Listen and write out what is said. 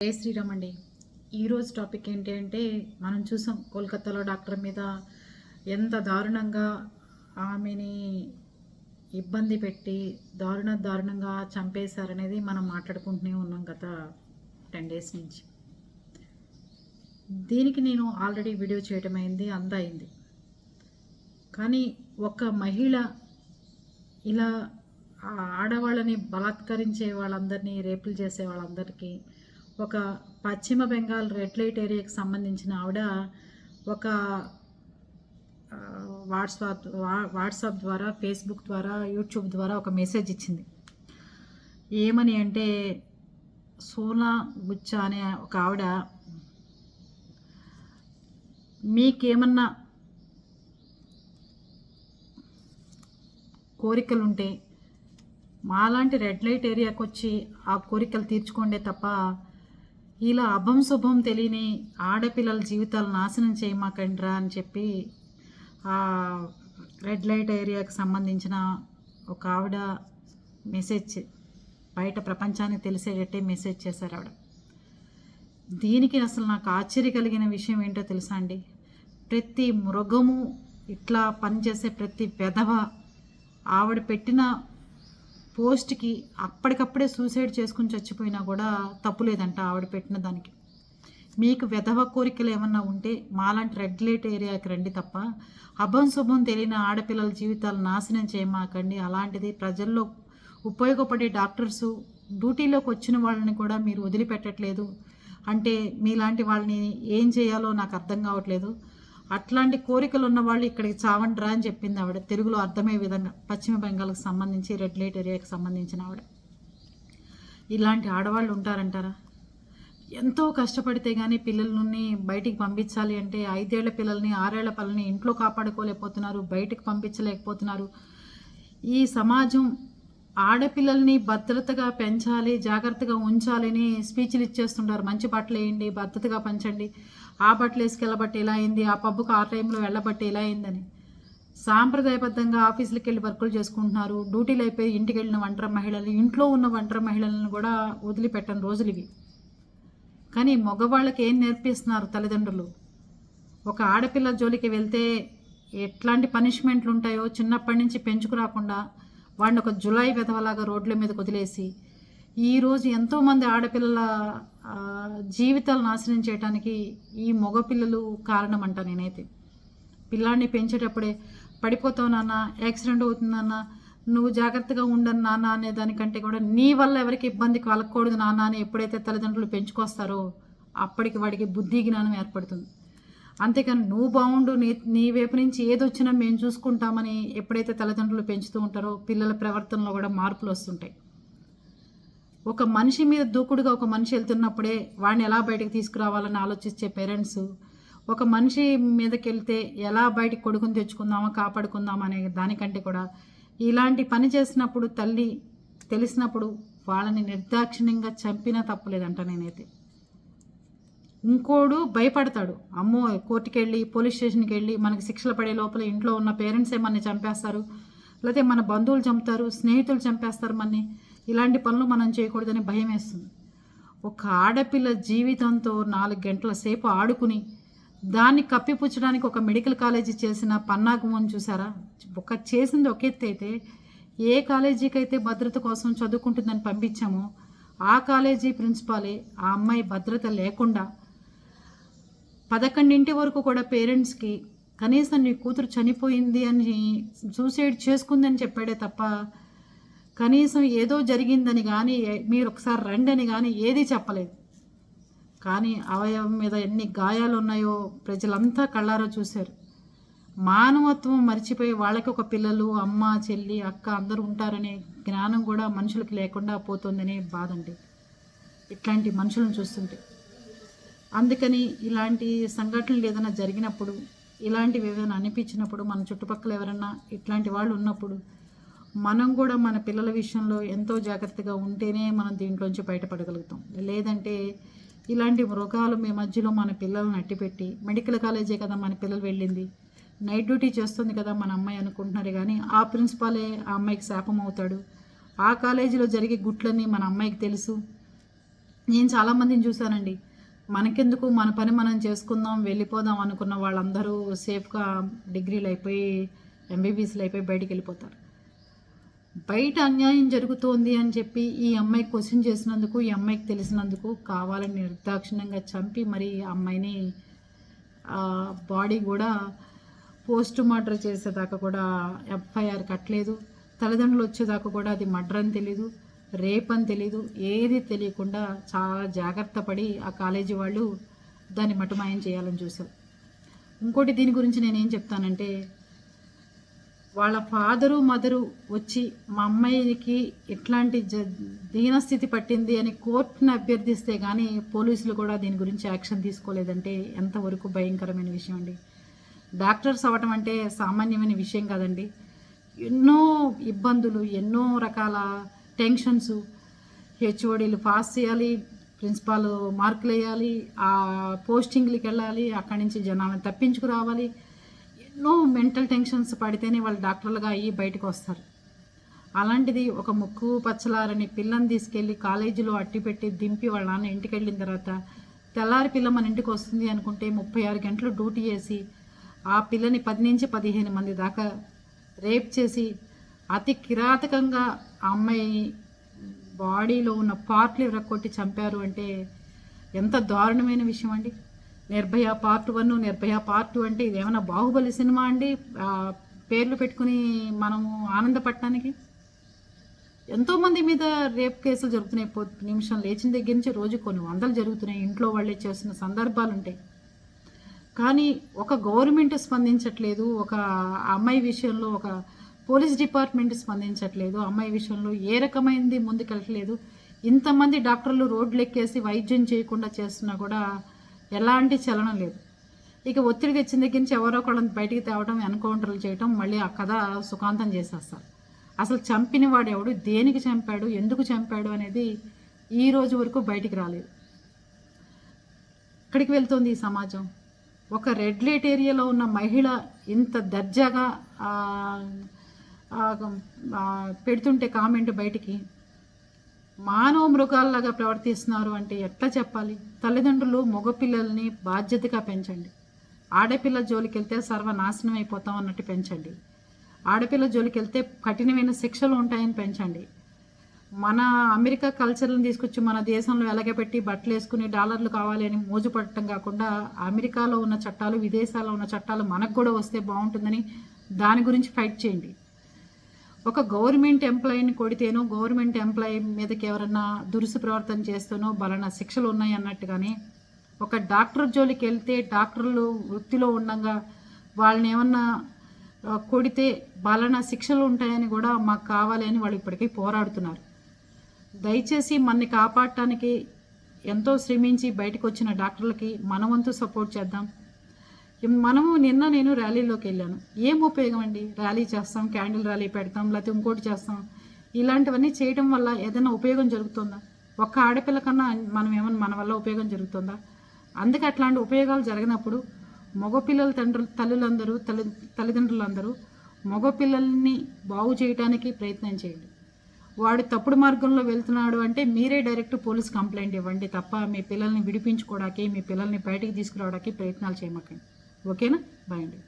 జయ శ్రీరామ్ అండి. ఈరోజు టాపిక్ ఏంటి అంటే మనం చూసాం కోల్కతాలో డాక్టర్ మీద ఎంత దారుణంగా ఆమెని ఇబ్బంది పెట్టి దారుణ దారుణంగా చంపేశారనేది మనం మాట్లాడుకుంటూనే ఉన్నాం గత టెన్ డేస్ నుంచి. దీనికి నేను ఆల్రెడీ వీడియో చేయడం అయింది అందయింది కానీ ఒక మహిళ ఇలా ఆడవాళ్ళని బలాత్కరించే వాళ్ళందరినీ రేపులు చేసే వాళ్ళందరికీ ఒక పశ్చిమ బెంగాల్ రెడ్ లైట్ ఏరియాకి సంబంధించిన ఆవిడ ఒక వాట్సాప్ వాట్సాప్ ద్వారా ఫేస్బుక్ ద్వారా యూట్యూబ్ ద్వారా ఒక మెసేజ్ ఇచ్చింది. ఏమని అంటే సోనా గుచ్చ అనే ఒక ఆవిడ మీకేమన్నా కోరికలుంటే మాలాంటి రెడ్ లైట్ ఏరియాకి వచ్చి ఆ కోరికలు తీర్చుకోండే తప్ప ఇలా అభం శుభం తెలియని ఆడపిల్లల జీవితాలు నాశనం చేయమాకండ్రా అని చెప్పి ఆ రెడ్ లైట్ ఏరియాకి సంబంధించిన ఒక ఆవిడ మెసేజ్ బయట ప్రపంచానికి తెలిసేటట్టే మెసేజ్ చేశారు ఆవిడ. దీనికి అసలు నాకు ఆశ్చర్య కలిగిన విషయం ఏంటో తెలుసా అండి? ప్రతి మృగము ఇట్లా పనిచేసే ప్రతి వెధవ ఆవిడ పెట్టిన పోస్ట్కి అప్పటికప్పుడే సూసైడ్ చేసుకుని చచ్చిపోయినా కూడా తప్పులేదంట ఆవిడ పెట్టిన దానికి. మీకు వెధవ కోరికలు ఏమన్నా ఉంటే మాలాంటి రెడ్ లైట్ ఏరియాకి రండి తప్ప అభం శుభం తెలియని ఆడపిల్లల జీవితాలు నాశనం చేయమాకండి. అలాంటిది ప్రజల్లో ఉపయోగపడే డాక్టర్సు డ్యూటీలోకి వచ్చిన వాళ్ళని కూడా మీరు వదిలిపెట్టట్లేదు. అంటే మీలాంటి వాళ్ళని ఏం చేయాలో నాకు అర్థం కావట్లేదు. అట్లాంటి కోరికలు ఉన్న వాళ్ళు ఇక్కడికి చావండ్రా అని చెప్పింది ఆవిడ. తెలుగులో అర్థమయ్యే విధంగా పశ్చిమ బెంగాల్కి సంబంధించి రెడ్ లైట్ ఏరియాకి సంబంధించిన ఆవిడ. ఇలాంటి ఆడవాళ్ళు ఉంటారంటారా? ఎంతో కష్టపడితే కానీ పిల్లలని బయటికి పంపించాలి అంటే ఐదేళ్ళ పిల్లల్ని ఆరేళ్ళ పిల్లల్ని ఇంట్లో కాపాడుకోలేకపోతున్నారు బయటికి పంపించలేకపోతున్నారు. ఈ సమాజం ఆడపిల్లల్ని భద్రతగా పెంచాలి జాగ్రత్తగా ఉంచాలని స్పీచ్లు ఇచ్చేస్తుంటారు. మంచి బట్టలు వేయండి భద్రతగా పెంచండి. ఆ బట్టలు వేసుకెళ్ళబట్టి ఇలా అయింది ఆ పబ్బుకు ఆ టైంలో వెళ్ళబట్టి ఇలా అయిందని. సాంప్రదాయబద్ధంగా ఆఫీసులకు వెళ్ళి వర్కులు చేసుకుంటున్నారు. డ్యూటీలు అయిపోయి ఇంటికి వెళ్ళిన ఒంటరి మహిళలు ఇంట్లో ఉన్న ఒంటరి మహిళలను కూడా వదిలిపెట్టని రోజులు ఇవి. కానీ మగవాళ్ళకి ఏం నేర్పిస్తున్నారు తల్లిదండ్రులు? ఒక ఆడపిల్ల జోలికి వెళ్తే ఎట్లాంటి పనిష్మెంట్లు ఉంటాయో చిన్నప్పటి నుంచి పెంచుకురాకుండా వాడిని ఒక జులై విధవలాగా రోడ్ల మీద వదిలేసి ఈరోజు ఎంతోమంది ఆడపిల్లల జీవితాలు నాశనం చేయడానికి ఈ మగపిల్లలు కారణం అంట నేనైతే. పిల్లాడిని పెంచేటప్పుడే పడిపోతావు నాన్న యాక్సిడెంట్ అవుతుంది నాన్న నువ్వు జాగ్రత్తగా ఉండను నాన్న అనే దానికంటే కూడా నీ వల్ల ఎవరికి ఇబ్బంది కలగకూడదు నాన్న అని ఎప్పుడైతే తల్లిదండ్రులు పెంచుకొస్తారో అప్పటికి వాడికి బుద్ధి జ్ఞానం ఏర్పడుతుంది. అంతేకాని నువ్వు బాగుండు నీ నీ వైపు నుంచి ఏదొచ్చినా మేము చూసుకుంటామని ఎప్పుడైతే తల్లిదండ్రులు పెంచుతూ ఉంటారో పిల్లల ప్రవర్తనలో కూడా మార్పులు వస్తుంటాయి. ఒక మనిషి మీద దూకుడుగా ఒక మనిషి వెళ్తున్నప్పుడే వాడిని ఎలా బయటకు తీసుకురావాలని ఆలోచించే పేరెంట్స్ ఒక మనిషి మీదకి వెళ్తే ఎలా బయటికి కొడుకుని తెచ్చుకుందామా కాపాడుకుందామా అనే దానికంటే కూడా ఇలాంటి పని చేసినప్పుడు తల్లి తెలిసినప్పుడు వాళ్ళని నిర్దాక్షిణ్యంగా చంపినా తప్పలేదంట నేనైతే. ఇంకోడు భయపడతాడు. అమ్మో కోర్టుకి వెళ్ళి పోలీస్ స్టేషన్కి వెళ్ళి మనకి శిక్షలు పడే లోపల ఇంట్లో ఉన్న పేరెంట్స్ ఏమన్నా చంపేస్తారు? లేకపోతే మన బంధువులు చంపుతారు స్నేహితులు చంపేస్తారు మనని? ఇలాంటి పనులు మనం చేయకూడదని భయం వేస్తుంది. ఒక ఆడపిల్ల జీవితంతో నాలుగు గంటల సేపు ఆడుకుని దాన్ని కప్పిపుచ్చడానికి ఒక మెడికల్ కాలేజీ చేసిన పన్నాగమం చూసారా? ఒక చేసింది ఒక ఎత్తు అయితే ఏ కాలేజీకి అయితే భద్రత కోసం చదువుకుంటుందని పంపించామో ఆ కాలేజీ ప్రిన్సిపాలే ఆ అమ్మాయి భద్రత లేకుండా పదకొండింటి వరకు కూడా పేరెంట్స్కి కనీసం నీ కూతురు చనిపోయింది అని సూసైడ్ చేసుకుందని చెప్పాడే తప్ప కనీసం ఏదో జరిగిందని కానీ మీరు ఒకసారి రండి అని కానీ ఏదీ చెప్పలేదు. కానీ అవయవం మీద ఎన్ని గాయాలు ఉన్నాయో ప్రజలంతా కళ్ళారో చూశారు. మానవత్వం మర్చిపోయి వాళ్ళకి ఒక పిల్లలు అమ్మ చెల్లి అక్క అందరూ ఉంటారనే జ్ఞానం కూడా మనుషులకు లేకుండా పోతుందనే బాధ అండి. ఇట్లాంటి మనుషులను చూస్తుంటే. అందుకని ఇలాంటి సంఘటనలు ఏదైనా జరిగినప్పుడు ఇలాంటివి ఏదైనా అనిపించినప్పుడు మన చుట్టుపక్కల ఎవరన్నా ఇట్లాంటి వాళ్ళు ఉన్నప్పుడు మనం కూడా మన పిల్లల విషయంలో ఎంతో జాగ్రత్తగా ఉంటేనే మనం దీంట్లోంచి బయటపడగలుగుతాం. లేదంటే ఇలాంటి మృగాలు మీ మధ్యలో మన పిల్లల్ని అట్టిపెట్టి మెడికల్ కాలేజే కదా మన పిల్లలు వెళ్ళింది నైట్ డ్యూటీ చేస్తుంది కదా మన అమ్మాయి అనుకుంటున్నారు కానీ ఆ ప్రిన్సిపాలే ఆ అమ్మాయికి శాపం అవుతాడు. ఆ కాలేజీలో జరిగే గుట్లన్నీ మన అమ్మాయికి తెలుసు. నేను చాలామందిని చూశానండి. మనకెందుకు? మన పని మనం చేసుకుందాం వెళ్ళిపోదాం అనుకున్న వాళ్ళందరూ సేఫ్గా డిగ్రీలు అయిపోయి ఎంబీబీఎస్లు అయిపోయి బయటికి వెళ్ళిపోతారు. బయట అన్యాయం జరుగుతోంది అని చెప్పి ఈ అమ్మాయి క్వశ్చన్ చేసినందుకు ఈ అమ్మాయికి తెలిసినందుకు కావాలని నిర్దాక్షిణ్యంగా చంపి మరి ఆ అమ్మాయిని బాడీ కూడా పోస్ట్ మార్టర్ చేసేదాకా కూడా ఎఫ్ఐఆర్ కట్టలేదు. తల్లిదండ్రులు వచ్చేదాకా కూడా అది మర్డర్ అని తెలీదు. రేపని తెలీదు ఏది తెలియకుండా చాలా జాగ్రత్త పడి ఆ కాలేజీ వాళ్ళు దాన్ని మటుమాయం చేయాలని చూశారు. ఇంకోటి దీని గురించి నేనేం చెప్తానంటే వాళ్ళ ఫాదరు మదరు వచ్చి మా అమ్మాయికి ఇట్లాంటి జ దీనస్థితి పట్టింది అని కోర్టును అభ్యర్థిస్తే కానీ పోలీసులు కూడా దీని గురించి యాక్షన్ తీసుకోలేదంటే ఎంతవరకు భయంకరమైన విషయం అండి. డాక్టర్స్ అవ్వటం అంటే సామాన్యమైన విషయం కాదండి. ఎన్నో ఇబ్బందులు ఎన్నో రకాల టెన్షన్స్ హెచ్ఓడీలు పాస్ చేయాలి ప్రిన్సిపాల్ మార్కులు వేయాలి ఆ పోస్టింగ్లకి వెళ్ళాలి అక్కడి నుంచి జనాలను తప్పించుకురావాలి. ఎన్నో మెంటల్ టెన్షన్స్ పడితేనే వాళ్ళు డాక్టర్లుగా అయ్యి బయటకు వస్తారు. అలాంటిది ఒక ముక్కు పచ్చలారని పిల్లని తీసుకెళ్ళి కాలేజీలో అట్టి పెట్టి దింపి వాళ్ళ నాన్న ఇంటికి వెళ్ళిన తర్వాత తెల్లారి పిల్ల మన ఇంటికి వస్తుంది అనుకుంటే ముప్పై ఆరు గంటలు డ్యూటీ చేసి ఆ పిల్లని పది నుంచి పదిహేను మంది దాకా రేప్ చేసి అతి కిరాతకంగా ఆ అమ్మాయి బాడీలో ఉన్న పార్ట్లు విరక్కొట్టి చంపారు అంటే ఎంత దారుణమైన విషయం అండి. Nirbhaya part one Nirbhaya part two అంటే ఇదేమైనా బాహుబలి సినిమా అండి? పేర్లు పెట్టుకుని మనము ఆనందపడటానికి? ఎంతోమంది మీద రేప్ కేసులు జరుగుతున్నాయి. పో నిమిషం లేచిన దగ్గర నుంచి రోజు కొన్ని వందలు జరుగుతున్నాయి. ఇంట్లో వాళ్ళే చేస్తున్న సందర్భాలు ఉంటాయి కానీ ఒక గవర్నమెంట్ స్పందించట్లేదు. ఒక అమ్మాయి విషయంలో ఒక పోలీస్ డిపార్ట్మెంట్ స్పందించట్లేదు. అమ్మాయి విషయంలో ఏ రకమైనది ముందుకెళ్ళట్లేదు. ఇంతమంది డాక్టర్లు రోడ్లు ఎక్కేసి వైద్యం చేయకుండా చేస్తున్నా కూడా ఎలాంటి చలనం లేదు. ఇక ఒత్తిడి తెచ్చిన దగ్గర నుంచి ఎవరో ఒకళ్ళని బయటికి తేవడం ఎన్కౌంటర్లు చేయటం మళ్ళీ ఆ కథ సుఖాంతం చేసేస్తారు. అసలు చంపిన వాడు ఎవడు? దేనికి చంపాడు? ఎందుకు చంపాడు? అనేది ఈ రోజు వరకు బయటికి రాలేదు. ఇక్కడికి వెళ్తుంది ఈ సమాజం? ఒక రెడ్ లైట్ ఏరియాలో ఉన్న మహిళ ఇంత దర్జాగా పెడుతుంటే కామెంట్ బయటికి మానవ మృగాల్లాగా ప్రవర్తిస్తున్నారు అంటే ఎట్లా చెప్పాలి? తల్లిదండ్రులు మగపిల్లల్ని బాధ్యతగా పెంచండి. ఆడపిల్ల జోలికి వెళ్తే సర్వనాశనం అయిపోతాం అన్నట్టు పెంచండి. ఆడపిల్ల జోలికి వెళ్తే కఠినమైన శిక్షలు ఉంటాయని పెంచండి. మన అమెరికా కల్చర్ని తీసుకొచ్చి మన దేశంలో వెలగబెట్టి బట్టలు వేసుకుని డాలర్లు కావాలి అని మోజుపడటం కాకుండా అమెరికాలో ఉన్న చట్టాలు విదేశాల్లో ఉన్న చట్టాలు మనకు కూడా వస్తే బాగుంటుందని దాని గురించి ఫైట్ చేయండి. ఒక గవర్నమెంట్ ఎంప్లాయీని కొడితేనో గవర్నమెంట్ ఎంప్లాయీ మీదకి ఎవరన్నా దురుసు ప్రవర్తన చేస్తేనో బలన శిక్షలు ఉన్నాయి అన్నట్టుగానే ఒక డాక్టర్ జోలికి వెళ్తే డాక్టర్లు వృత్తిలో ఉండగా వాళ్ళని ఏమన్నా కొడితే బలన శిక్షలు ఉంటాయని కూడా మాకు కావాలి అని వాళ్ళు ఇప్పటికీ పోరాడుతున్నారు. దయచేసి మనని కాపాడటానికి ఎంతో శ్రమించి బయటకు వచ్చిన డాక్టర్లకి మనవంతు సపోర్ట్ చేద్దాం. మనము నిన్న నేను ర్యాలీలోకి వెళ్ళాను. ఏం ఉపయోగం అండి? ర్యాలీ చేస్తాం క్యాండిల్ ర్యాలీ పెడతాం లేకపోతే ఇంకోటి చేస్తాం. ఇలాంటివన్నీ చేయడం వల్ల ఏదైనా ఉపయోగం జరుగుతుందా? ఒక్క ఆడపిల్ల కన్నా మనం ఏమన్నా మన వల్ల ఉపయోగం జరుగుతుందా? అందుకే అట్లాంటి ఉపయోగాలు జరిగినప్పుడు మగపిల్లల తండ్రులు తల్లులందరూ తల్లి తల్లిదండ్రులందరూ మగపిల్లల్ని బాగు చేయడానికి ప్రయత్నం చేయండి. వాడు తప్పుడు మార్గంలో వెళ్తున్నాడు అంటే మీరే డైరెక్ట్ పోలీస్ కంప్లైంట్ ఇవ్వండి తప్ప మీ పిల్లల్ని విడిపించుకోవడానికి మీ పిల్లల్ని బయటికి తీసుకురావడానికి ప్రయత్నాలు చేయమకండి. ఓకేనా బాయ్ అండి